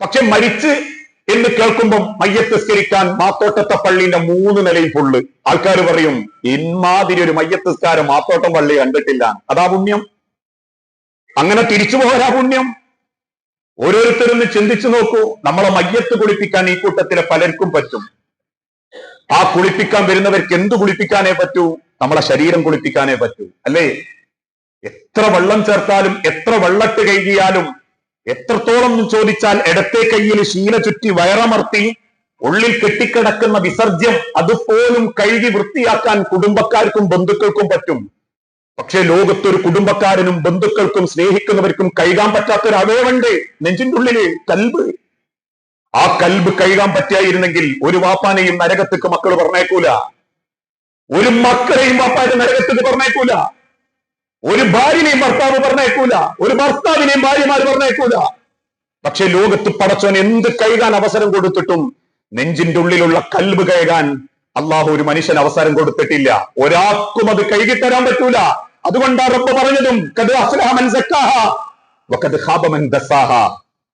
പക്ഷെ മരിച്ച് എന്ന് കേൾക്കുമ്പോൾ മയ്യത്തസ്കരിക്കാൻ മാത്തോട്ടത്തെ പള്ളിന്റെ മൂന്ന് നിലയും ഫുള്ള് ആൾക്കാർ പറയും ഇമാതിരി ഒരു മയ്യത്തസ്കാരം മാത്തോട്ടം പള്ളി കണ്ടിട്ടില്ല. അതാ പുണ്യം. അങ്ങനെ തിരിച്ചു പോരാ പുണ്യം. ഓരോരുത്തരും ചിന്തിച്ചു നോക്കൂ നമ്മളെ മയ്യത്ത് കുളിപ്പിക്കാൻ ഈ കൂട്ടത്തിലെ പലർക്കും പറ്റും. ആ കുളിപ്പിക്കാൻ വരുന്നവർക്ക് എന്ത് കുളിപ്പിക്കാനേ പറ്റൂ? നമ്മളെ ശരീരം കുളിപ്പിക്കാനേ പറ്റൂ. അല്ലേ? എത്ര വെള്ളം ചേർത്താലും എത്ര വെള്ളട്ട് കഴുകിയാലും എത്രത്തോളം ചോദിച്ചാൽ ഇടത്തെ കയ്യിൽ ശീല ചുറ്റി വയറമർത്തി ഉള്ളിൽ കെട്ടിക്കിടക്കുന്ന വിസർജ്യം അതുപോലും കഴുകി വൃത്തിയാക്കാൻ കുടുംബക്കാർക്കും ബന്ധുക്കൾക്കും പറ്റും. പക്ഷെ ലോകത്തൊരു കുടുംബക്കാരനും ബന്ധുക്കൾക്കും സ്നേഹിക്കുന്നവർക്കും കഴുകാൻ പറ്റാത്ത ഒരു അവയവുണ്ട് നെഞ്ചിന്റെ ഉള്ളിൽ കൽബ്. ആ കൽബ് കഴുകാൻ പറ്റിയായിരുന്നെങ്കിൽ ഒരു വാപ്പാനെയും നരകത്തേക്ക് മക്കൾ പറഞ്ഞേക്കൂല. ഒരു മക്കളെയും വാപ്പാന്റെ നരകത്തേക്ക് പറഞ്ഞേക്കൂല. ഒരു ഭാര്യനെയും ഭർത്താവ് പറഞ്ഞേക്കൂല ഒരു ഭർത്താവിനെയും ഭാര്യമാർ പറഞ്ഞേക്കൂല പക്ഷെ ലോകത്ത് പടച്ചവൻ എന്ത് കഴുകാൻ അവസരം കൊടുത്തിട്ടും നെഞ്ചിന്റെ ഉള്ളിലുള്ള കൽബ് കഴുകാൻ അള്ളാഹു ഒരു മനുഷ്യൻ അവസരം കൊടുത്തിട്ടില്ല. ഒരാൾക്കും അത് കഴുകിത്തരാൻ പറ്റൂല. അതുകൊണ്ടാണ് റബ്ബ് പറഞ്ഞതും.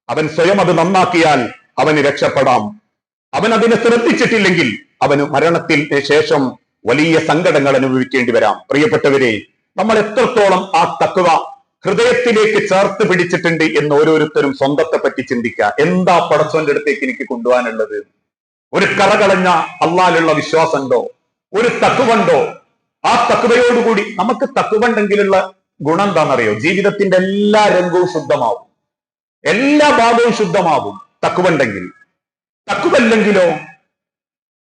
അവൻ സ്വയം അത് നന്നാക്കിയാൽ അവന് രക്ഷപ്പെടാം. അവൻ അതിനെ ശ്രദ്ധിച്ചിട്ടില്ലെങ്കിൽ അവന് മരണത്തിന് ശേഷം വലിയ സങ്കടങ്ങൾ അനുഭവിക്കേണ്ടി വരാം. പ്രിയപ്പെട്ടവരെ നമ്മൾ എത്രത്തോളം ആ തക്കുവ ഹൃദയത്തിലേക്ക് ചേർത്ത് പിടിച്ചിട്ടുണ്ട് എന്ന് ഓരോരുത്തരും സ്വന്തത്തെ പറ്റി ചിന്തിക്കുക. എന്താ പടച്ചോന്റെ അടുത്തേക്ക് എനിക്ക് കൊണ്ടുപോകാനുള്ളത്? ഒരു കറകളഞ്ഞ അള്ളാലുള്ള വിശ്വാസമുണ്ടോ? ഒരു തക്കുവണ്ടോ ആ തക്കുവയോടുകൂടി നമുക്ക് തക്കുവണ്ടെങ്കിലുള്ള ഗുണം എന്താണെന്നറിയോ ജീവിതത്തിന്റെ എല്ലാ രംഗവും ശുദ്ധമാവും. എല്ലാ ഭാഗവും ശുദ്ധമാവും തക്കുവണ്ടെങ്കിൽ തക്കുവല്ലെങ്കിലോ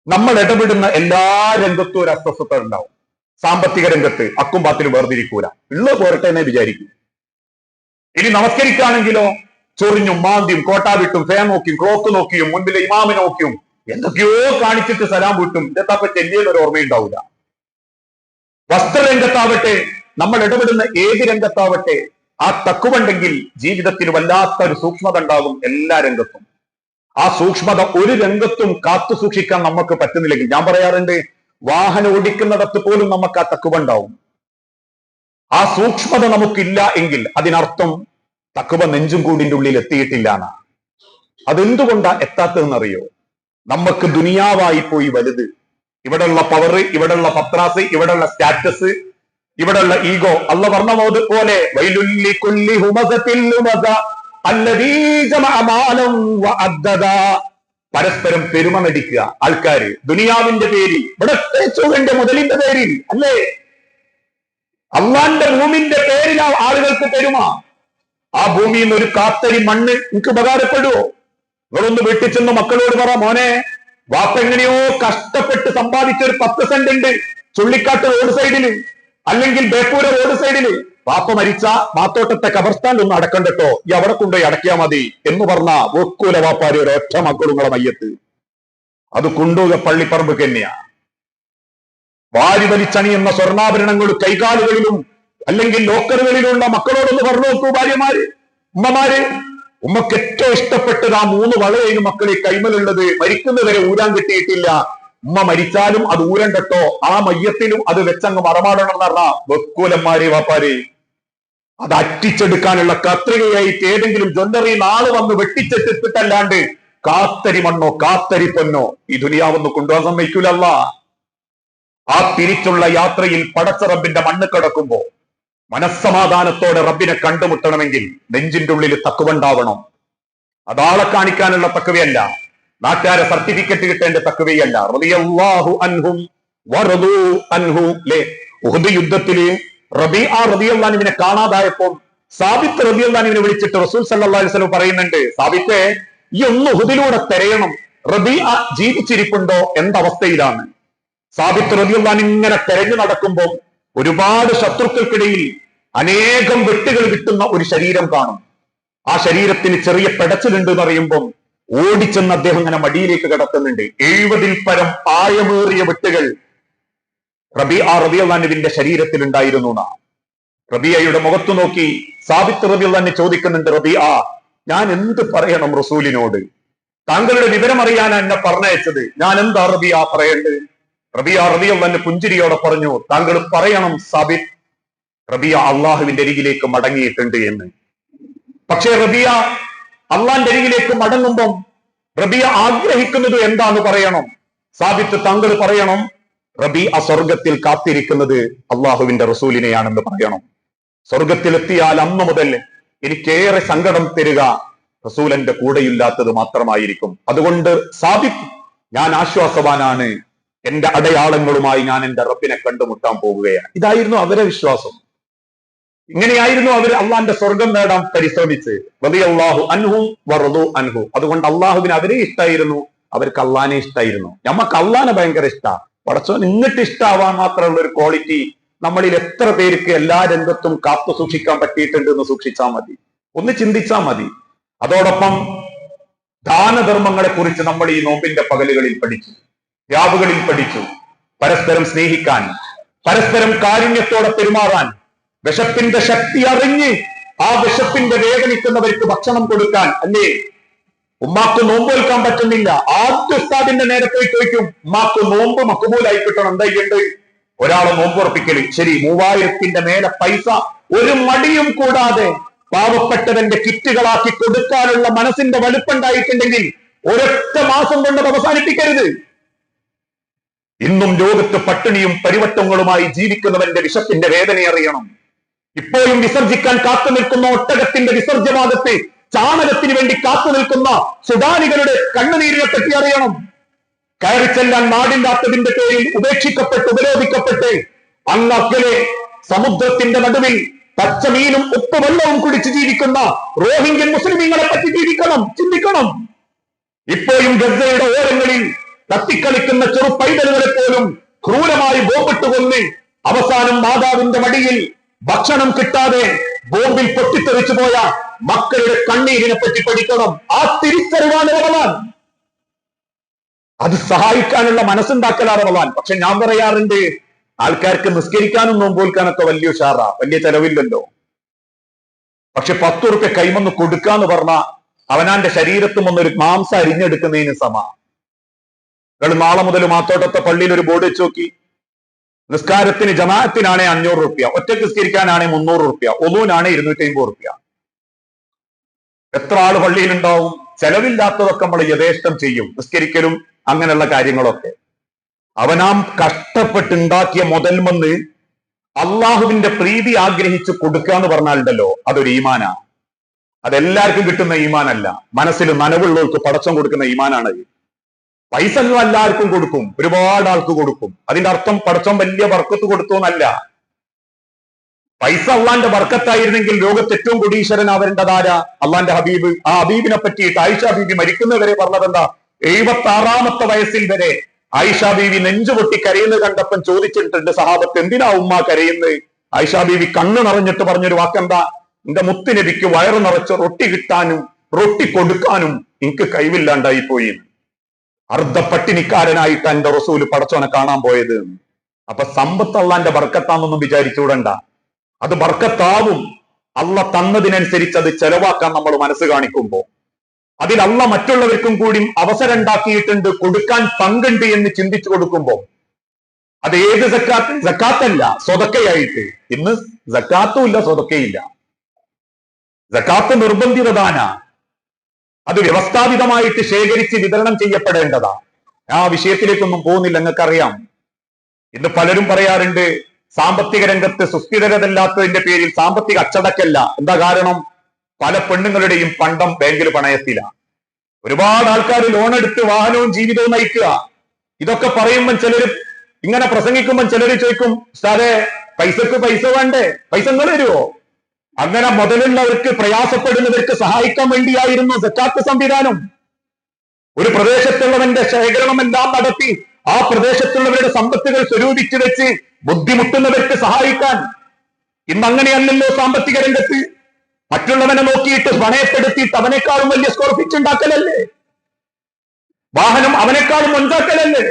നമ്മൾ ഇടപെടുന്ന എല്ലാ രംഗത്തും ഒരു അസ്വസ്ഥത ഉണ്ടാവും സാമ്പത്തിക രംഗത്ത് അക്കും പാത്തിലും വേർതിരിക്കൂല. ഉള്ള പോരട്ടെ എന്നെ വിചാരിക്കും. ഇനി നമസ്കരിക്കുകയാണെങ്കിലോ ചൊറിഞ്ഞും മാന്തിയും കോട്ടാ വിട്ടും ഫാൻ നോക്കിയും ക്ലോക്ക് നോക്കിയും മുൻപിലെ ഇമാമി നോക്കിയും എന്തൊക്കെയോ കാണിച്ചിട്ട് സലാം വിട്ടും. ഇതെത്താപ്പ എന്റെ ഒരു ഓർമ്മയുണ്ടാവില്ല വസ്ത്രരംഗത്താവട്ടെ നമ്മൾ ഇടപെടുന്ന ഏത് രംഗത്താവട്ടെ ആ തക്കുവുണ്ടെങ്കിൽ ജീവിതത്തിൽ വല്ലാത്ത ഒരു സൂക്ഷ്മത ഉണ്ടാകും എല്ലാ രംഗത്തും. ആ സൂക്ഷ്മത ഒരു രംഗത്തും കാത്തു സൂക്ഷിക്കാൻ നമുക്ക് പറ്റുന്നില്ലെങ്കിൽ ഞാൻ പറയാറുണ്ട് വാഹനം ഓടിക്കുന്നിടത്ത് പോലും നമുക്ക് ആ തക്കുവ ഉണ്ടാവും. ആ സൂക്ഷ്മത നമുക്കില്ല എങ്കിൽ അതിനർത്ഥം തക്കുവ നെഞ്ചും കൂടിന്റെ ഉള്ളിൽ എത്തിയിട്ടില്ല എന്നാ. അതെന്തുകൊണ്ടാ എത്താത്തതെന്നറിയോ? നമുക്ക് ദുനിയാവായി പോയി വലുത്. ഇവിടെയുള്ള പവർ ഇവിടെയുള്ള പത്രാസ് ഇവിടെയുള്ള സ്റ്റാറ്റസ് ഇവിടെയുള്ള ഈഗോ അല്ല പറഞ്ഞ പോലെ വൈലുല്ലി പരസ്പരം പെരുമ നടിക്കുക ആൾക്കാര് ദുനിയാവിന്റെ പേരിൽ ഇവിടെ ചൂടിന്റെ മുതലിന്റെ പേരിൽ അല്ലേ? അള്ളാന്റെ ഭൂമിന്റെ പേരിലാ ആളുകൾക്ക് പെരുമ. ആ ഭൂമിയിൽ നിന്ന് ഒരു കാത്തരി മണ്ണ് എനിക്ക് ഉപകാരപ്പെടുവോ? നിങ്ങളൊന്ന് വെട്ടിച്ചെന്ന് ചെന്ന് മക്കളോട് പറ മോനെ വാപ്പ എങ്ങനെയോ കഷ്ടപ്പെട്ട് സമ്പാദിച്ച ഒരു പത്ത് സെന്റ് ഉണ്ട് ചുള്ളിക്കാട്ട് റോഡ് സൈഡിൽ അല്ലെങ്കിൽ ബേപ്പൂര റോഡ് സൈഡിൽ. വാപ്പ മരിച്ച മാത്തോട്ടത്തെ കബർസ്ഥാനിൽ ഒന്ന് അടക്കണ്ടട്ടോ. ഈ അവിടെ കൊണ്ടുപോയി അടക്കിയാ മതി എന്ന് പറഞ്ഞ വക്കൂല വാപ്പാരി ഒരു ഒറ്റ മക്കളുങ്ങളെ മയ്യത്ത്. അത് കൊണ്ടുപോയ പള്ളിപ്പറമ്പ് തന്നെയാ. വാരി വലിച്ചണിയുന്ന സ്വർണാഭരണങ്ങൾ കൈകാലുകളിലും അല്ലെങ്കിൽ ലോക്കറുകളിലുള്ള മക്കളോടൊന്ന് പറഞ്ഞു നോക്കൂ ഭാര്യമാര് ഉമ്മമാര്. ഉമ്മക്ക് ഏറ്റവും ഇഷ്ടപ്പെട്ടത് ആ മൂന്ന് വളയും മക്കളെ കൈമലുള്ളത് മരിക്കുന്നവരെ ഊരാൻ കിട്ടിയിട്ടില്ല. ഉമ്മ മരിച്ചാലും അത് ഊരണ്ടട്ടോ. ആ മയ്യത്തിലും അത് വെച്ചങ്ങ് മറമാടണം എന്നറിഞ്ഞ വെക്കൂലന്മാരെ വാപ്പാരെ. അത് അറ്റിച്ചെടുക്കാനുള്ള കത്രികയായിട്ട് ഏതെങ്കിലും ജ്വല്ലറി ആൾ വന്ന് വെട്ടിച്ചെത്തിട്ടല്ലാണ്ട് കാത്തരി മണ്ണോ കാത്തരി പൊന്നോ ഈ ദുനിയാവൊന്ന് കൊണ്ടുപോകാൻ സമ്മതിക്കൂലല്ല. ആ തിരിച്ചുള്ള യാത്രയിൽ പടച്ച റബ്ബിന്റെ മണ്ണ് കിടക്കുമ്പോ മനസ്സമാധാനത്തോടെ റബ്ബിനെ കണ്ടുമുട്ടണമെങ്കിൽ നെഞ്ചിന്റെ ഉള്ളിൽ തക്കുവണ്ടാവണം. അതാളെ കാണിക്കാനുള്ള തക്കവയല്ല നാട്ടുകാരെ സർട്ടിഫിക്കറ്റ് കിട്ടേണ്ട തക്കവയല്ല. അൻഹും അൻഹു. യുദ്ധത്തിൽ റബി ആ റബിയുള്ളാനുവിനെ കാണാതായപ്പോൾ സാബിത്ത് റബി അള്ളാനുവിനെ വിളിച്ചിട്ട് റസൂൽ സല്ലല്ലാഹു അലൈഹി വസല്ലം പറയുന്നുണ്ട് സാബിത്തെ ഈ ഒന്ന് ഹുദിലൂടെ തിരയണം. റബി ജീവിച്ചിരിപ്പുണ്ടോ? എന്തവസ്ഥയിലാണ് സാബിത്ത് റബി അള്ളാൻ ഇങ്ങനെ തെരഞ്ഞു നടക്കുമ്പോൾ ഒരുപാട് ശത്രുക്കൾക്കിടയിൽ അനേകം വെട്ടുകൾ കിട്ടുന്ന ഒരു ശരീരം കാണും. ആ ശരീരത്തിന് ചെറിയ പെടച്ചിലുണ്ട് എന്ന് അറിയുമ്പോൾ ഓടിച്ചെന്ന് അദ്ദേഹം ഇങ്ങനെ മടിയിലേക്ക് കിടക്കുന്നുണ്ട്. എഴുപതിൽ പരം ആയമേറിയ വെട്ടുകൾ റബി ആ റബിയുള്ളാനുവിന്റെ ശരീരത്തിൽ ഉണ്ടായിരുന്നു റബിയയുടെ മുഖത്തു നോക്കി സാബിത്ത് റബി റബിയുള്ളാനെ ചോദിക്കുന്നുണ്ട് റബി ആ ഞാൻ എന്ത് പറയണം റസൂലിനോട്? താങ്കളുടെ വിവരം അറിയാനാ എന്നെ പറഞ്ഞയച്ചത്. ഞാൻ എന്താ റബി ആ പറയേണ്ടത്? റബി ആ റബി റബിയുള്ളാന്റെ പുഞ്ചിരിയോടെ പറഞ്ഞു താങ്കൾ പറയണം സാബിത്ത് റബിയ അള്ളാഹുവിന്റെ അരികിലേക്ക് മടങ്ങിയിട്ടുണ്ട് എന്ന്. പക്ഷേ റബിയ അള്ളാന്റെ അരികിലേക്ക് മടങ്ങുമ്പം റബിയ ആഗ്രഹിക്കുന്നത് എന്താന്ന് പറയണം? സാബിത്ത് താങ്കൾ പറയണം റബി ആ സ്വർഗത്തിൽ കാത്തിരിക്കുന്നത് അള്ളാഹുവിന്റെ റസൂലിനെയാണെന്ന് പറയണം. സ്വർഗത്തിലെത്തിയാൽ അന്ന് മുതൽ എനിക്കേറെ സങ്കടം തരിക റസൂലന്റെ കൂടെയില്ലാത്തത് മാത്രമായിരിക്കും. അതുകൊണ്ട് സാബിത്ത് ഞാൻ ആശ്വാസവാനാണ്. എന്റെ അടയാളങ്ങളുമായി ഞാൻ എന്റെ റബ്ബിനെ കണ്ടുമുട്ടാൻ പോവുകയാണ്. ഇതായിരുന്നു അവരെ വിശ്വാസം. ഇങ്ങനെയായിരുന്നു അവർ അള്ളാന്റെ സ്വർഗം നേടാൻ പരിശ്രമിച്ച്. അള്ളാഹു അൻഹു വറുതു അൻഹു. അതുകൊണ്ട് അള്ളാഹുവിന് അവരെ ഇഷ്ടായിരുന്നു. അവർക്ക് അള്ളാനെ ഇഷ്ടായിരുന്നു. നമ്മക്ക് അള്ളാനെ ഭയങ്കര ഇഷ്ടാ. പടച്ചോൻ ഇങ്ങോട്ട് ഇഷ്ടാവാൻ മാത്രമുള്ള ഒരു ക്വാളിറ്റി നമ്മളിൽ എത്ര പേർക്ക് എല്ലാ രംഗത്തും കാത്തു സൂക്ഷിക്കാൻ പറ്റിയിട്ടുണ്ട് എന്ന് സൂക്ഷിച്ചാൽ മതി. ഒന്ന് ചിന്തിച്ചാൽ മതി. അതോടൊപ്പം ദാനധർമ്മങ്ങളെ കുറിച്ച് നമ്മൾ ഈ നോമ്പിന്റെ പകലുകളിൽ പഠിച്ചു. രാവുകളിൽ പഠിച്ചു. പരസ്പരം സ്നേഹിക്കാൻ പരസ്പരം കാരുണ്യത്തോടെ പെരുമാറാൻ വിശപ്പിന്റെ ശക്തി അറിഞ്ഞ് ആ വിശപ്പിന്റെ വേദനിക്കുന്നവർക്ക് ഭക്ഷണം കൊടുക്കാൻ അല്ലേ? ഉമ്മാക്ക് നോമ്പ് വെൽക്കാൻ പറ്റുന്നില്ല. ആദ്യ ഉസ്താദിന്റെ നേരെ പോയി ചോദിക്കും ഉമ്മാക്ക് നോമ്പ് മക്കുമൂലായി കിട്ടണം എന്താ ചെയ്യേണ്ടത്? ഒരാളെ നോമ്പ് ഉറപ്പിക്കൽ. ശരി മൂവായിരത്തിന്റെ മേലെ പൈസ ഒരു മടിയും കൂടാതെ പാവപ്പെട്ടവന്റെ കിറ്റുകളാക്കി കൊടുക്കാനുള്ള മനസ്സിന്റെ വലുപ്പുണ്ടായിട്ടുണ്ടെങ്കിൽ ഒരൊറ്റ മാസം കൊണ്ട് അത് അവസാനിപ്പിക്കരുത്. ഇന്നും ലോകത്ത് പട്ടിണിയും പരിവട്ടങ്ങളുമായി ജീവിക്കുന്നവന്റെ വിശപ്പിന്റെ വേദന അറിയണം ഇപ്പോഴും വിസർജിക്കാൻ കാത്തു നിൽക്കുന്ന ഒട്ടകത്തിന്റെ വിസർജ്യഭാഗത്ത് ചാണകത്തിന് വേണ്ടി കാത്തു നിൽക്കുന്ന സുഡാനികളുടെ കണ്ണുനീരിനെ പറ്റി അറിയണം. കയറി ചെല്ലാൻ നാടില്ലാത്തതിന്റെ പേരിൽ ഉപേക്ഷിക്കപ്പെട്ട് ഉപരോധിക്കപ്പെട്ട് അങ്ങക്കലെ സമുദ്രത്തിന്റെ നടുവിൽ പച്ചമീനും ഉപ്പുവെള്ളവും കുടിച്ച് ജീവിക്കുന്ന റോഹിംഗ്യൻ മുസ്ലിമീങ്ങളെ പറ്റി ജീവിക്കണം ചിന്തിക്കണം. ഇപ്പോഴും ഗസയുടെ ഓരങ്ങളിൽ തത്തിക്കളിക്കുന്ന ചെറു പൈതലുകളെ പോലും ക്രൂരമായി ബോംബിട്ട് കൊന്ന് അവസാനം മാതാവിന്റെ മടിയിൽ ഭക്ഷണം കിട്ടാതെ ബോംബിൽ പൊട്ടിത്തെറിച്ചു പോയ മക്കളുടെ കണ്ണീരിനെ പറ്റി പഠിക്കണം. ആ തിരിച്ചറിവാണ് റമദാൻ. അത് സഹായിക്കാനുള്ള മനസ്സുണ്ടാക്കലാണ് റമദാൻ. പക്ഷെ ഞാൻ പറയാറുണ്ട് ആൾക്കാർക്ക് നിസ്കരിക്കാനും നോമ്പോൽക്കാനൊക്കെ വലിയ ഉഷാറാ. വലിയ ചെലവില്ലല്ലോ. പക്ഷെ പത്ത് കൈമൊന്ന് കൈമന്ന് കൊടുക്കാന്ന് പറഞ്ഞ അവനാന്റെ ശരീരത്തും ഒന്നൊരു മാംസ അരിഞ്ഞെടുക്കുന്നതിന് സമ. നിങ്ങൾ നാളെ മുതൽ മാത്തോട്ടത്തെ പള്ളിയിൽ ഒരു ബോർഡ് വെച്ച് നോക്കി. നിസ്കാരത്തിന് ജമാഅത്തിനാണെ അഞ്ഞൂറ് റുപ്യ ഒറ്റ നിസ്കരിക്കാനാണെ മുന്നൂറ് റുപ്യ ഒന്നൂനാണെ ഇരുന്നൂറ്റി അമ്പത് റുപ്യ എത്ര ആൾ പള്ളിയിലുണ്ടാവും? ചെലവില്ലാത്തതൊക്കെ നമ്മൾ യഥേഷ്ടം ചെയ്യും നിസ്കരിക്കലും അങ്ങനെയുള്ള കാര്യങ്ങളൊക്കെ. അവനാം കഷ്ടപ്പെട്ടുണ്ടാക്കിയ മുതൽമന്ന് അള്ളാഹുവിന്റെ പ്രീതി ആഗ്രഹിച്ച് കൊടുക്കുക എന്ന് പറഞ്ഞാലുണ്ടല്ലോ അതൊരു ഈമാനാ. അതെല്ലാവർക്കും കിട്ടുന്ന ഈമാനല്ല. മനസ്സിൽ നനവുള്ളവർക്ക് പടച്ചം കൊടുക്കുന്ന ഈമാനാണ് പൈസ എല്ലാവർക്കും കൊടുക്കും ഒരുപാട് ആൾക്ക് കൊടുക്കും. അതിന്റെ അർത്ഥം പടച്ചം വലിയ വർക്കത്ത് കൊടുത്തു എന്നല്ല പൈസ അള്ളാന്റെ വർക്കത്തായിരുന്നെങ്കിൽ ലോകത്ത് ഏറ്റവും കൊടീശ്വരൻ ആരാ? അള്ളാന്റെ ഹബീബ്. ആ ഹബീബിനെ പറ്റിയിട്ട് ആയിഷ ബീബി മരിക്കുന്നവരെ പറഞ്ഞതെന്താ? എഴുപത്തി ആറാമത്തെ വയസ്സിൽ വരെ ആയിഷ ബീവി നെഞ്ചു പൊട്ടി കരയുന്നത് കണ്ടപ്പം ചോദിച്ചിട്ടുണ്ട് സഹാബത്ത് എന്തിനാ ഉമ്മ കരയുന്നത്? ആയിഷ ബീവി കണ്ണു നിറഞ്ഞിട്ട് പറഞ്ഞൊരു വാക്കെന്താ? എന്റെ മുത്തുനബിക്ക് വയറു നിറച്ച് റൊട്ടി കിട്ടാനും റൊട്ടി കൊടുക്കാനും എനിക്ക് കഴിവില്ലാണ്ടായി പോയി അർദ്ധ പട്ടിണിക്കാരനായിട്ട് എന്റെ റസൂൽ പടച്ചോനെ കാണാൻ പോയത്. അപ്പൊ സമ്പത്ത് അള്ളാന്റെ ബർക്കത്താന്നൊന്നും വിചാരിച്ചുകൂടണ്ട. അത് ബർക്കത്താവും. അള്ള തന്നതിനനുസരിച്ച് അത് ചെലവാക്കാൻ നമ്മൾ മനസ്സ് കാണിക്കുമ്പോൾ അതിൽ അള്ള മറ്റുള്ളവർക്കും കൂടി അവസരം ഉണ്ടാക്കിയിട്ടുണ്ട് കൊടുക്കാൻ പങ്കുണ്ട് എന്ന് ചിന്തിച്ചു കൊടുക്കുമ്പോൾ അത് ഏത് സക്കാത്ത്? സക്കാത്തല്ല സ്വതക്കയായിട്ട്. ഇന്ന് സക്കാത്തും ഇല്ല സ്വതക്കയില്ല. സക്കാത്ത് നിർബന്ധിതദാന. അത് വ്യവസ്ഥാപിതമായിട്ട് ശേഖരിച്ച് വിതരണം ചെയ്യപ്പെടേണ്ടതാ ആ വിഷയത്തിലേക്കൊന്നും പോകുന്നില്ല നിങ്ങൾക്കറിയാം. ഇന്ന് പലരും പറയാറുണ്ട് സാമ്പത്തിക രംഗത്ത് സുസ്ഥിരതല്ലാത്തതിന്റെ പേരിൽ സാമ്പത്തിക അച്ചടക്കല്ല. എന്താ കാരണം? പല പെണ്ണുങ്ങളുടെയും പണ്ടം ബാങ്കിൽ പണയത്തിലാണ് ഒരുപാട് ആൾക്കാർ ലോൺ എടുത്ത് വാഹനവും ജീവിതവും നയിക്കുക. ഇതൊക്കെ പറയുമ്പോൾ ചിലർ ഇങ്ങനെ പ്രസംഗിക്കുമ്പോൾ ചിലർ ചോദിക്കും സാറേ പൈസക്ക് പൈസ വേണ്ടേ? പൈസ നിങ്ങൾ തരുമോ അങ്ങനെ മുതലുള്ളവർക്ക് പ്രയാസപ്പെടുന്നവർക്ക് സഹായിക്കാൻ വേണ്ടിയായിരുന്നു സക്കാത്ത് സംവിധാനം. ഒരു പ്രദേശത്തുള്ളവന്റെ ശേഖരണം എല്ലാം നടത്തി ആ പ്രദേശത്തുള്ളവരുടെ സമ്പത്തുകൾ സ്വരൂപിച്ചു വെച്ച് ബുദ്ധിമുട്ടുന്നവർക്ക് സഹായിക്കാൻ. ഇന്ന് അങ്ങനെയല്ലല്ലോ സാമ്പത്തിക രംഗത്ത്. മറ്റുള്ളവനെ നോക്കിയിട്ട് പണയപ്പെടുത്തിയിട്ട് അവനേക്കാളും വലിയ സ്കോർ ഫിച്ച് ഉണ്ടാക്കലല്ലേ? വാഹനം അവനേക്കാളും ഉണ്ടാക്കലല്ലേ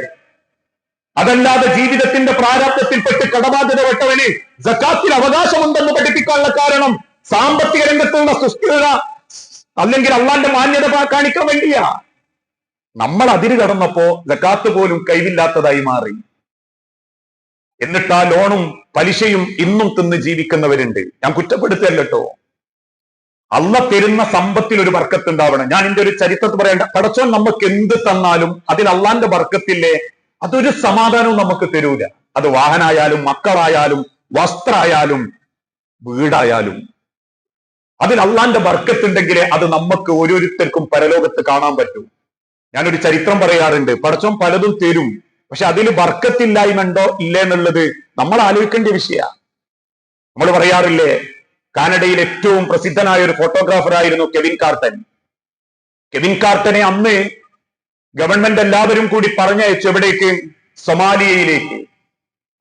അതല്ലാതെ ജീവിതത്തിന്റെ പ്രാരാബ്ദത്തിൽപ്പെട്ട് കടബാധ്യത പെട്ടവന് ജക്കാത്തിൽ അവകാശമുണ്ടെന്ന് പഠിപ്പിക്കാനുള്ള കാരണം സാമ്പത്തിക രംഗത്തുള്ള സുസ്ഥിരത അല്ലെങ്കിൽ അള്ളാന്റെ മാന്യത കാണിക്കാൻ വേണ്ടിയാ. നമ്മൾ അതിര് കടന്നപ്പോ ജക്കാത്ത് പോലും കഴിവില്ലാത്തതായി മാറി. എന്നിട്ട് ആ ലോണും പലിശയും ഇന്നും തിന്ന് ജീവിക്കുന്നവരുണ്ട്. ഞാൻ കുറ്റപ്പെടുത്തല്ലോ അള്ള തരുന്ന സമ്പത്തിൽ ഒരു ബർക്കത്ത് ഉണ്ടാവണം ഞാൻ എന്റെ ഒരു ചരിത്രത്തിൽ പറയേണ്ട. പടച്ചോൻ നമുക്ക് എന്ത് തന്നാലും അതിൽ അള്ളാന്റെ ബർക്കത്തില്ലേ അതൊരു സമാധാനവും നമുക്ക് തരൂല. അത് വാഹനായാലും മക്കളായാലും വസ്ത്രമായാലും വീടായാലും. അതിൽ അള്ളാന്റെ ബർക്കത്തുണ്ടെങ്കിലേ അത് നമുക്ക് ഓരോരുത്തർക്കും പരലോകത്ത് കാണാൻ പറ്റൂ. ഞാനൊരു ചരിത്രം പറയാറുണ്ട്. പടച്ചോൻ പലതും തരും. പക്ഷെ അതിൽ ബർക്കത്തില്ലായ്മ ഉണ്ടോ ഇല്ല എന്നുള്ളത് നമ്മൾ ആലോചിക്കേണ്ട വിഷയമാണ്. നമ്മൾ പറയാറില്ലേ കാനഡയിൽ ഏറ്റവും പ്രസിദ്ധനായ ഒരു ഫോട്ടോഗ്രാഫർ ആയിരുന്നു കെവിൻ കാർട്ടൻ. കെവിൻ കാർട്ടനെ അന്ന് ഗവൺമെന്റ് എല്ലാവരും കൂടി പറഞ്ഞയച്ചു എവിടേക്ക്? സൊമാലിയയിലേക്ക്.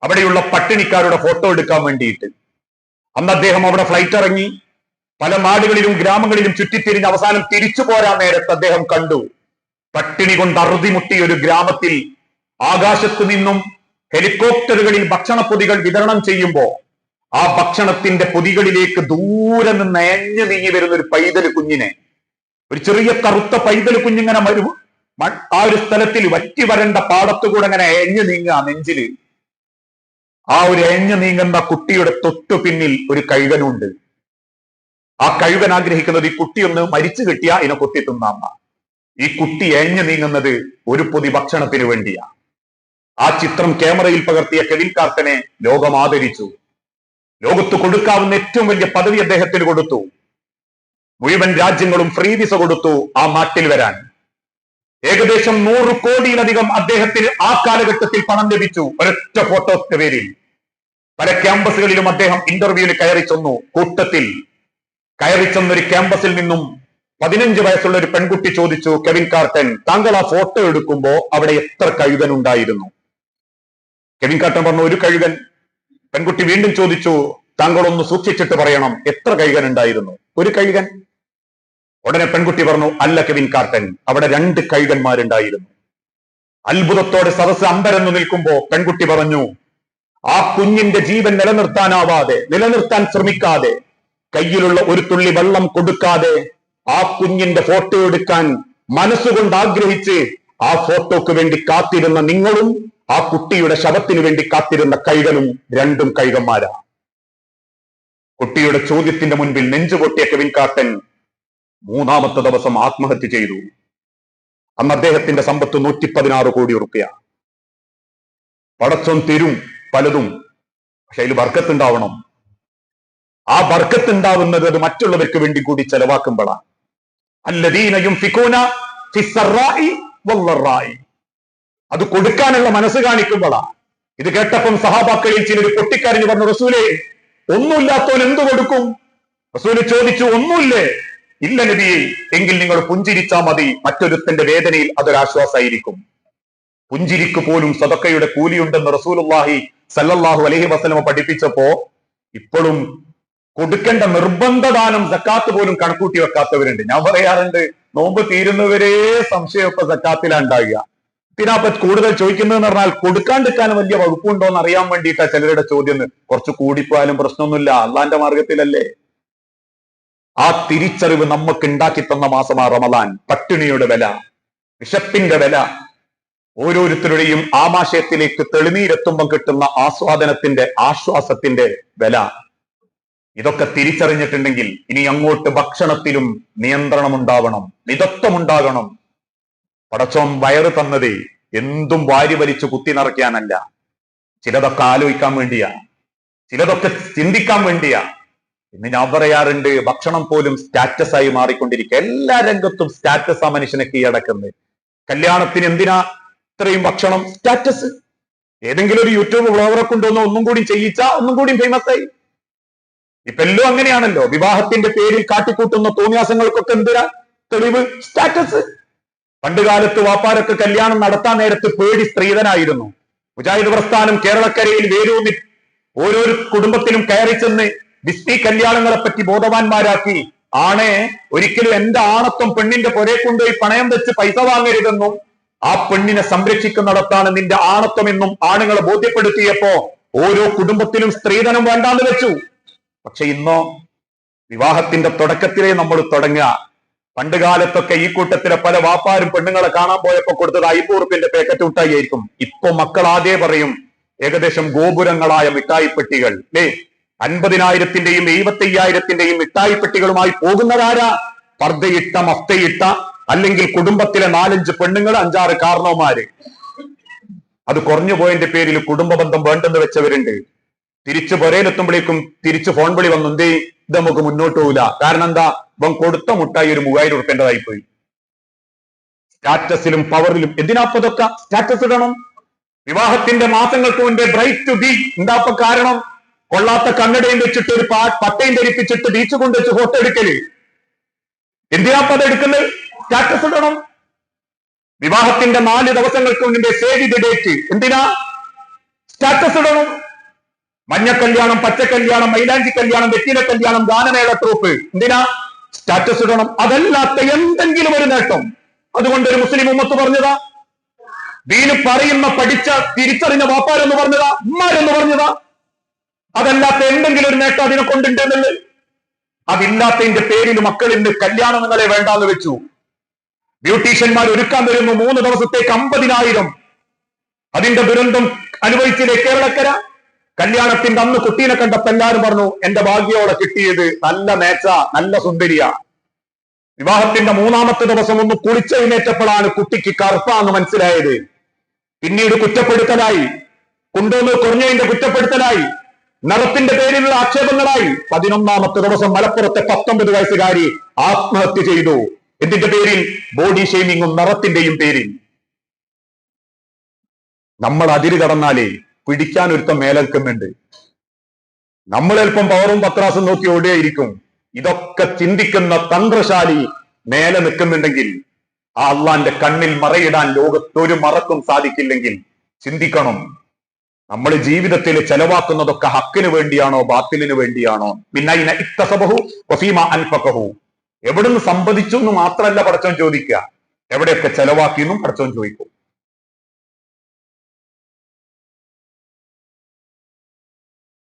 അവിടെയുള്ള പട്ടിണിക്കാരുടെ ഫോട്ടോ എടുക്കാൻ വേണ്ടിയിട്ട്. അന്ന് അദ്ദേഹം അവിടെ ഫ്ലൈറ്റ് ഇറങ്ങി. പല നാടുകളിലും ഗ്രാമങ്ങളിലും ചുറ്റിത്തിരിഞ്ഞ് അവസാനം തിരിച്ചു പോരാൻ നേരത്ത് അദ്ദേഹം കണ്ടു. പട്ടിണി കൊണ്ട് അറുതിമുട്ടിയ ഒരു ഗ്രാമത്തിൽ ആകാശത്തു നിന്നും ഹെലികോപ്റ്ററുകളിൽ ഭക്ഷണപ്പൊതികൾ വിതരണം ചെയ്യുമ്പോൾ ആ ഭക്ഷണത്തിന്റെ പൊതികളിലേക്ക് ദൂരെ നിന്ന് അയഞ്ഞു നീങ്ങി വരുന്ന ഒരു പൈതൽ കുഞ്ഞിനെ. ഒരു ചെറിയ കറുത്ത പൈതൽ കുഞ്ഞിങ്ങനെ വരൂ ആ ഒരു സ്ഥലത്തിൽ വറ്റി വരണ്ട പാടത്തുകൂടെ അങ്ങനെ അയഞ്ഞു നീങ്ങുക നെഞ്ചിൽ. ആ ഒരു അയഞ്ഞു നീങ്ങുന്ന കുട്ടിയുടെ തൊട്ടു പിന്നിൽ ഒരു കഴുകനുണ്ട്. ആ കഴുകൻ ആഗ്രഹിക്കുന്നത് ഈ കുട്ടിയൊന്ന് മരിച്ചു കിട്ടിയ ഇതിനെ കൊത്തി തിന്നാമ്മ ഈ കുട്ടി അയഞ്ഞു നീങ്ങുന്നത് ഒരു പൊതി ഭക്ഷണത്തിന് വേണ്ടിയാ. ആ ചിത്രം ക്യാമറയിൽ പകർത്തിയ കെവിൻ കാർട്ടനെ ലോകം ആദരിച്ചു ലോകത്ത് കൊടുക്കാവുന്ന ഏറ്റവും വലിയ പദവി അദ്ദേഹത്തിന് കൊടുത്തു. മുഴുവൻ രാജ്യങ്ങളും ഫ്രീ വിസ കൊടുത്തു ആ നാട്ടിൽ വരാൻ. ഏകദേശം നൂറ് കോടിയിലധികം അദ്ദേഹത്തിന് ആ കാലഘട്ടത്തിൽ പണം ലഭിച്ചു ഒരൊറ്റ ഫോട്ടോയുടെ പേരിൽ. പല ക്യാമ്പസുകളിലും അദ്ദേഹം ഇന്റർവ്യൂവിന് കയറി ചെന്നു. കൂട്ടത്തിൽ കയറി ചെന്നൊരു ക്യാമ്പസിൽ നിന്നും പതിനഞ്ച് വയസ്സുള്ള ഒരു പെൺകുട്ടി ചോദിച്ചു കെവിൻ കാർട്ടൻ താങ്കൾ ആ ഫോട്ടോ എടുക്കുമ്പോ അവിടെ എത്ര കഴുകൻ ഉണ്ടായിരുന്നു കെവിൻ കാട്ടൻ പറഞ്ഞു ഒരു കഴുകൻ പെൺകുട്ടി വീണ്ടും ചോദിച്ചു താങ്കൾ ഒന്ന് സൂക്ഷിച്ചിട്ട് പറയണം എത്ര കഴുകൻ ഉണ്ടായിരുന്നു ഒരു കഴുകൻ. ഉടനെ പെൺകുട്ടി പറഞ്ഞു അല്ല കെവിൻ കാർട്ടൻ അവിടെ രണ്ട് കഴുകന്മാരുണ്ടായിരുന്നു. അത്ഭുതത്തോടെ സദസ് അമ്പരന്ന് നിൽക്കുമ്പോ പെൺകുട്ടി പറഞ്ഞു ആ കുഞ്ഞിന്റെ ജീവൻ നിലനിർത്താനാവാതെ നിലനിർത്താൻ ശ്രമിക്കാതെ കയ്യിലുള്ള ഒരു തുള്ളി വെള്ളം കൊടുക്കാതെ ആ കുഞ്ഞിന്റെ ഫോട്ടോ എടുക്കാൻ മനസ്സുകൊണ്ട് ആഗ്രഹിച്ച് ആ ഫോട്ടോക്ക് വേണ്ടി കാത്തിരുന്ന നിങ്ങളും ആ കുട്ടിയുടെ ശവത്തിന് വേണ്ടി കാത്തിരുന്ന കൈകളും രണ്ടും കൈകന്മാരാ. കുട്ടിയുടെ ചോദ്യത്തിന്റെ മുൻപിൽ നെഞ്ചുപൊട്ടിയ കെവിൻ കാട്ടൻ മൂന്നാമത്തെ ദിവസം ആത്മഹത്യ ചെയ്തു. അന്ന് അദ്ദേഹത്തിന്റെ സമ്പത്ത് നൂറ്റി പതിനാറ് കോടി ഉറുപ്പ്യ. പടച്ചോൻ തരും പലതും പക്ഷെ അതിൽ വർക്കത്തുണ്ടാവണം ആ വർക്കത്തുണ്ടാവുന്നത് അത് മറ്റുള്ളവർക്ക് വേണ്ടി കൂടി ചെലവാക്കുമ്പോഴാണ് അല്ലദീനയും ഫിക്കോന ഫിസറായി വല്ലറായി അത് കൊടുക്കാനുള്ള മനസ്സ് കാണിക്കുമ്പോഴാണ് ഇത് കേട്ടപ്പം സഹാബാക്കളിൽ ചിലർ പൊട്ടിക്കരഞ്ഞു പറഞ്ഞു റസൂലെ ഒന്നുമില്ലാത്തവൻ എന്തു കൊടുക്കും? റസൂൽ ചോദിച്ചു ഒന്നുമില്ലേ? ഇല്ല നബിയെ എങ്കിൽ നിങ്ങൾ പുഞ്ചിരിച്ചാ മതി. മറ്റൊരുത്തന്റെ വേദനയിൽ അതൊരാശ്വാസമായിരിക്കും പുഞ്ചിരിക്ക് പോലും സദക്കയുടെ കൂലിയുണ്ടെന്ന് റസൂലുള്ളാഹി സല്ലല്ലാഹു അലഹി വസ്ലമ പഠിപ്പിച്ചപ്പോ ഇപ്പോഴും കൊടുക്കേണ്ട നിർബന്ധദാനം സക്കാത്ത് പോലും കണക്കൂട്ടി വെക്കാത്തവരുണ്ട്. ഞാൻ പറയാറുണ്ട് നോമ്പ് തീരുന്നവരേ സംശയം ഇപ്പൊ സക്കാത്തിലാ ഉണ്ടാകുക ഇതിനപ്പ കൂടുതൽ ചോദിക്കുന്നതെന്ന് പറഞ്ഞാൽ കൊടുക്കാണ്ടിരിക്കാൻ വലിയ വകുപ്പുണ്ടോ എന്ന് അറിയാൻ വേണ്ടിയിട്ടാ ചിലരുടെ ചോദ്യം കുറച്ച് കൂടിപ്പോയാലും പ്രശ്നമൊന്നുമില്ല. അള്ളാന്റെ മാർഗത്തിലല്ലേ ആ തിരിച്ചറിവ് നമുക്ക് ഉണ്ടാക്കി തന്ന മാസമാ റമദാൻ. പട്ടിണിയുടെ വില വിശപ്പിന്റെ വില. ഓരോരുത്തരുടെയും ആമാശയത്തിലേക്ക് തെളിനീരെത്തുമ്പോൾ കിട്ടുന്ന ആസ്വാദനത്തിന്റെ ആശ്വാസത്തിന്റെ വില. ഇതൊക്കെ തിരിച്ചറിഞ്ഞിട്ടുണ്ടെങ്കിൽ ഇനി അങ്ങോട്ട് ഭക്ഷണത്തിലും നിയന്ത്രണം ഉണ്ടാവണം മിതത്വമുണ്ടാകണം പടച്ചോൻ വയറ് തന്നത് എന്തും വാരി വലിച്ചു കുത്തി നിറയ്ക്കാനല്ല. ചിലതൊക്കെ ആലോചിക്കാൻ വേണ്ടിയാ. ചിലതൊക്കെ ചിന്തിക്കാൻ വേണ്ടിയാ. ഇന്ന് ഞാൻ പറയാറുണ്ട് ഭക്ഷണം പോലും സ്റ്റാറ്റസ് ആയി മാറിക്കൊണ്ടിരിക്കുക. എല്ലാ രംഗത്തും സ്റ്റാറ്റസ് ആ മനുഷ്യനെ കീഴടക്കുന്നത്. കല്യാണത്തിന് എന്തിനാ ഇത്രയും ഭക്ഷണം? സ്റ്റാറ്റസ് ഏതെങ്കിലും ഒരു യൂട്യൂബ് ബ്ലോഗറെ കൊണ്ടുവന്ന് ഒന്നും കൂടി ചെയ്യിച്ചാ ഒന്നും കൂടി ഫേമസ് ആയി. ഇപ്പൊ എല്ലാം അങ്ങനെയാണല്ലോ. വിവാഹത്തിന്റെ പേരിൽ കാട്ടിക്കൂട്ടുന്ന തോന്നിയാസങ്ങൾക്കൊക്കെ എന്തിനാ തെളിവ്? സ്റ്റാറ്റസ് പണ്ട് കാലത്ത് വാപ്പാരൊക്കെ കല്യാണം നടത്താൻ നേരത്ത് പേടി സ്ത്രീധനായിരുന്നു. മുജാഹിദ് പ്രസ്ഥാനം കേരളക്കരയിൽ വേരൂന്നി ഓരോ കുടുംബത്തിലും കയറി ചെന്ന് വിസ്തി കല്യാണങ്ങളെ പറ്റി ബോധവാന്മാരാക്കി. ആണെ ഒരിക്കലും എന്റെ ആണത്വം പെണ്ണിന്റെ പുരയെ കൊണ്ടുപോയി പണയം വെച്ച് പൈസ വാങ്ങരുതെന്നും ആ പെണ്ണിനെ സംരക്ഷിക്കുന്നിടത്താണ് നിന്റെ ആണത്വം എന്നും ആണുങ്ങളെ ബോധ്യപ്പെടുത്തിയപ്പോ ഓരോ കുടുംബത്തിലും സ്ത്രീധനം വേണ്ടാന്ന് വെച്ചു. പക്ഷെ ഇന്നോ വിവാഹത്തിന്റെ തുടക്കത്തിലേ നമ്മൾ തുടങ്ങുക. പണ്ട് കാലത്തൊക്കെ ഈ കൂട്ടത്തിലെ പല വാപ്പാരും പെണ്ണുങ്ങളെ കാണാൻ പോയപ്പോ കൊടുത്തത് അയ്പൂറ് പേക്കറ്റ് പാക്കറ്റ് മിഠായി ആയിരിക്കും ഇപ്പൊ മക്കൾ ആദ്യേ പറയും ഏകദേശം ഗോപുരങ്ങളായ മിഠായി പെട്ടികൾ. അല്ലേ അൻപതിനായിരത്തിന്റെയും എഴുപത്തി അയ്യായിരത്തിന്റെയും മിഠായി പെട്ടികളുമായി പോകുന്നതാരാ? പർദ്ദയിട്ട മഫ്തയിട്ട അല്ലെങ്കിൽ കുടുംബത്തിലെ നാലഞ്ച് പെണ്ണുങ്ങൾ അഞ്ചാറ് കാരണവന്മാര് അത് കുറഞ്ഞു പോയതിന്റെ പേരിൽ കുടുംബ ബന്ധം വേണ്ടെന്ന് വെച്ചവരുണ്ട്. തിരിച്ചു പുരയിലെത്തുമ്പോഴേക്കും തിരിച്ചു ഫോൺ വിളി വന്നു എന്തേ ഇത് നമുക്ക് മുന്നോട്ട് പോകില്ല കാരണം എന്താ? ഇവൻ കൊടുത്ത മുട്ടായി ഒരു മൂവായിരം ഉറുപ്പേണ്ടതായി പോയി. സ്റ്റാറ്റസിലും പവറിലും എന്തിനാപ്പതൊക്കെ സ്റ്റാറ്റസ് ഇടണം. വിവാഹത്തിന്റെ മാസങ്ങൾക്ക് മുൻപേ ബ്രൈറ്റ് ടു ബി എന്താപ്പ കാരണം? കൊള്ളാത്ത കണ്ണടയും വെച്ചിട്ട് ഒരു പാ പട്ടയും ധരിപ്പിച്ചിട്ട് ബീച്ച് കൊണ്ട് വെച്ച് ഫോട്ടോ എടുക്കൽ. എന്തിനാപ്പത് എടുക്കുന്നത്? സ്റ്റാറ്റസ് ഇടണം. വിവാഹത്തിന്റെ നാല് ദിവസങ്ങൾക്ക് മുൻപേ സേവ് ദി ഡേറ്റ് എന്തിനാ? സ്റ്റാറ്റസ് ഇടണം. മഞ്ഞ കല്യാണം പച്ച കല്യാണം മൈലാഞ്ചി കല്യാണം വെറ്റില കല്യാണം ഗാനമേള ട്രൂപ്പ് എന്തിനാ? സ്റ്റാറ്റസ് ഇടണം. അതല്ലാത്ത എന്തെങ്കിലും ഒരു നേട്ടം. അതുകൊണ്ട് ഒരു മുസ്ലിം ഉമ്മത്ത് പറഞ്ഞതാ. ദീന് പറയുന്ന പഠിച്ച തിരിച്ചറിഞ്ഞ വാപ്പാരെന്ന് പറഞ്ഞതാ ഉമ്മാരെന്ന് പറഞ്ഞതാ. അതല്ലാത്ത എന്തെങ്കിലും ഒരു നേട്ടം അതിനെ കൊണ്ടുണ്ടെന്നുള്ളത് അതില്ലാത്തതിന്റെ പേരിൽ മക്കളിന്ന് കല്യാണം നിങ്ങളെ വേണ്ടാന്ന് വെച്ചു. ബ്യൂട്ടീഷ്യന്മാർ ഒരുക്കാൻ വരുന്നു മൂന്ന് ദിവസത്തേക്ക് അമ്പതിനായിരം. അതിന്റെ ദുരന്തം അനുഭവിച്ചില്ലേ കേരളക്കര? കല്യാണത്തിന്റെ അന്ന് കുട്ടീനെ കണ്ടപ്പോ എല്ലാരും പറഞ്ഞു എന്റെ ഭാഗ്യോടെ കിട്ടിയത് നല്ല മേച്ച നല്ല സുന്ദരിയ. വിവാഹത്തിന്റെ മൂന്നാമത്തെ ദിവസം ഒന്ന് കുളിച്ചെഴുന്നേറ്റപ്പോഴാണ് കുട്ടിക്ക് കറുപ്പാന്ന് മനസ്സിലായത്. പിന്നീട് കുറ്റപ്പെടുത്തലായി. കൊണ്ടുവന്ന് കുറഞ്ഞതിന്റെ കുറ്റപ്പെടുത്തലായി. നിറത്തിന്റെ പേരിലുള്ള ആക്ഷേപങ്ങളായി. പതിനൊന്നാമത്തെ ദിവസം മലപ്പുറത്തെ പത്തൊമ്പത് വയസ്സുകാരി ആത്മഹത്യ ചെയ്തു. എന്തിന്റെ പേരിൽ? ബോഡി ഷെയ്മിങ്ങും നിറത്തിന്റെയും പേരിൽ. നമ്മൾ അതിര് കടന്നാലേ പിടിക്കാൻ ഒരുത്തം മേലേൽക്കുന്നുണ്ട്. നമ്മൾ അല്പം പവറും പത്രാസും നോക്കി ഓടിയായിരിക്കും. ഇതൊക്കെ ചിന്തിക്കുന്ന തന്ത്രശാലി മേലെ നിൽക്കുന്നുണ്ടെങ്കിൽ ആ അള്ളാന്റെ കണ്ണിൽ മറയിടാൻ ലോകത്തൊരു മറക്കും സാധിക്കില്ലെങ്കിൽ ചിന്തിക്കണം. നമ്മൾ ജീവിതത്തിൽ ചെലവാക്കുന്നതൊക്കെ ഹക്കിന് വേണ്ടിയാണോ ബാത്തിലിന് വേണ്ടിയാണോ? പിന്നെ ഇത്തസബഹു വസീമ അൽഫഹു എവിടുന്ന് സംവദിച്ചു എന്ന് മാത്രമല്ല പടച്ചോൻ ചോദിക്കുക. എവിടെയൊക്കെ ചെലവാക്കിയെന്നും പടച്ചോൻ ചോദിക്കും.